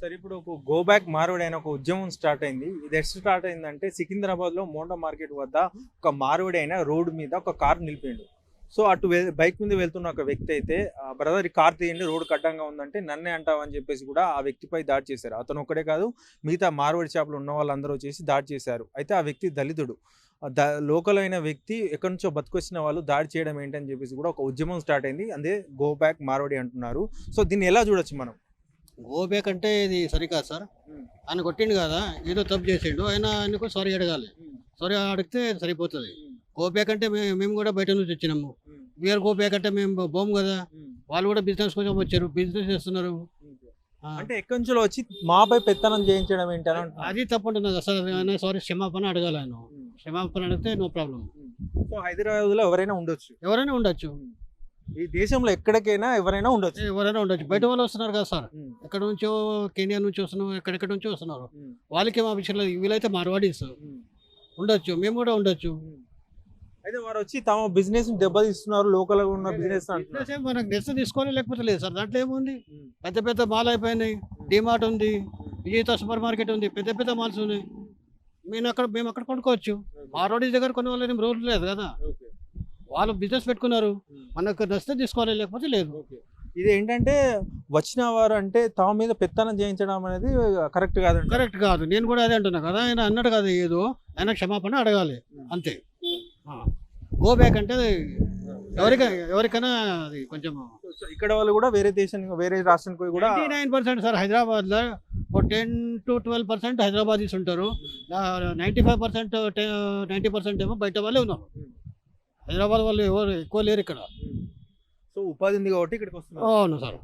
సరే ఇప్పుడు ఒక గో బ్యాక్ మార్వడి అయిన ఒక ఉద్యమం స్టార్ట్ అయింది. ఇది ఎట్ స్టార్ట్ అయిందంటే సికింద్రాబాద్లో మోండా మార్కెట్ వద్ద ఒక మార్వాడి అయిన రోడ్డు మీద ఒక కార్ నిలిపిండు. సో అటు బైక్ మీద వెళ్తున్న ఒక వ్యక్తి అయితే బ్రదర్ ఈ కార్ తీయండి రోడ్డు కడ్డంగా ఉందంటే నన్నే అంటావు అని చెప్పేసి కూడా ఆ వ్యక్తిపై దాడి చేశారు. అతను ఒక్కడే కాదు మిగతా మార్వాడి చేపలు ఉన్న వాళ్ళందరూ వచ్చేసి దాడి చేశారు. అయితే ఆ వ్యక్తి దళితుడు. ద లోకల్ అయిన వ్యక్తి ఎక్కడి నుంచో బతికొచ్చిన వాళ్ళు దాడి చేయడం ఏంటని చెప్పేసి కూడా ఒక ఉద్యమం స్టార్ట్ అయింది. అదే గో బ్యాక్ మార్వడి అంటున్నారు. సో దీన్ని ఎలా చూడొచ్చు మనం? గోబేక్ అంటే ఇది సరికాదు సార్? ఆయన కొట్టిండు కదా ఏదో తప్పు చేసిండు ఆయన ఆయనకు సారీ అడగాలి. సారీ అడిగితే సరిపోతుంది. గోబేక్ అంటే మేము మేము కూడా బయట నుంచి వచ్చినాము వీఆర్ గోబేక్ అంటే మేము బోము కదా. వాళ్ళు కూడా బిజినెస్ కోసం వచ్చారు బిజినెస్ చేస్తున్నారు. అంటే ఎక్కడి నుంచో వచ్చి మాపై పెత్తనం చేయించడం ఏంటని. అది తప్పుంటుంది కదా సార్ ఆయన సారీ క్షమాపణ అడగాలి ఆయన. క్షమాపణ అడిగితే నో ప్రాబ్లం సో హైదరాబాద్లో ఎవరైనా ఉండొచ్చు. ఎవరైనా ఉండొచ్చు. ఈ దేశంలో ఎక్కడికైనా ఎవరైనా ఉండొచ్చు. ఎవరైనా ఉండొచ్చు. బయట వాళ్ళు వస్తున్నారు కదా సార్. ఎక్కడ నుంచో కెనియా నుంచి వస్తున్నారు ఎక్కడెక్కడ నుంచో వస్తున్నారు. వాళ్ళకి మా విషయంలో వీలైతే మార్వాడీస్ ఉండొచ్చు. మేము కూడా ఉండొచ్చు. అయితే వారు వచ్చి తమ బిజినెస్ దెబ్బతీస్తున్నారు లోకల్ ఉన్న బిజినెస్ ఏం మనకు నెక్స్ట్ తీసుకోవాలి లేకపోతే లేదు సార్. దాంట్లో ఏముంది? పెద్ద పెద్ద మాల్ అయిపోయినాయి డిమార్ట్ ఉంది విజేత సూపర్ మార్కెట్ ఉంది పెద్ద పెద్ద మాల్స్ ఉన్నాయి. మేము అక్కడ మేము అక్కడ కొనుక్కోవచ్చు. మా రోడ్డు దగ్గర కొనే వాళ్ళని రోజు లేదు కదా. వాళ్ళు బిజినెస్ పెట్టుకున్నారు. మనకు నచ్చితే తీసుకోవాలి లేకపోతే లేదు. ఇది ఏంటంటే వచ్చిన వారు అంటే తమ మీద పెత్తనం చేయించడం అనేది కరెక్ట్ కాదండి కరెక్ట్ కాదు. నేను కూడా అదే అంటున్నా కదా. ఆయన అన్నాడు కదా ఏదో ఆయన క్షమాపణ అడగాలి. అంతే. గో బ్యాక్ అంటే ఎవరికైనా ఎవరికైనా అది కొంచెం ఇక్కడ వాళ్ళు కూడా వేరే దేశానికి వేరే రాష్ట్రానికి కూడా నైన్ పర్సెంట్ సార్ హైదరాబాద్లో ఒక ten to twelve percent Hyderabadis ఉంటారు. Ninety five percent ninety percent ఏమో బయట వాళ్ళే ఉన్నారు. హైదరాబాద్ వాళ్ళు ఎవరు ఎక్కువ లేరు ఇక్కడ. సో ఉపాధి ఉంది కాబట్టి ఇక్కడికి వస్తున్నారు. అవును సార్.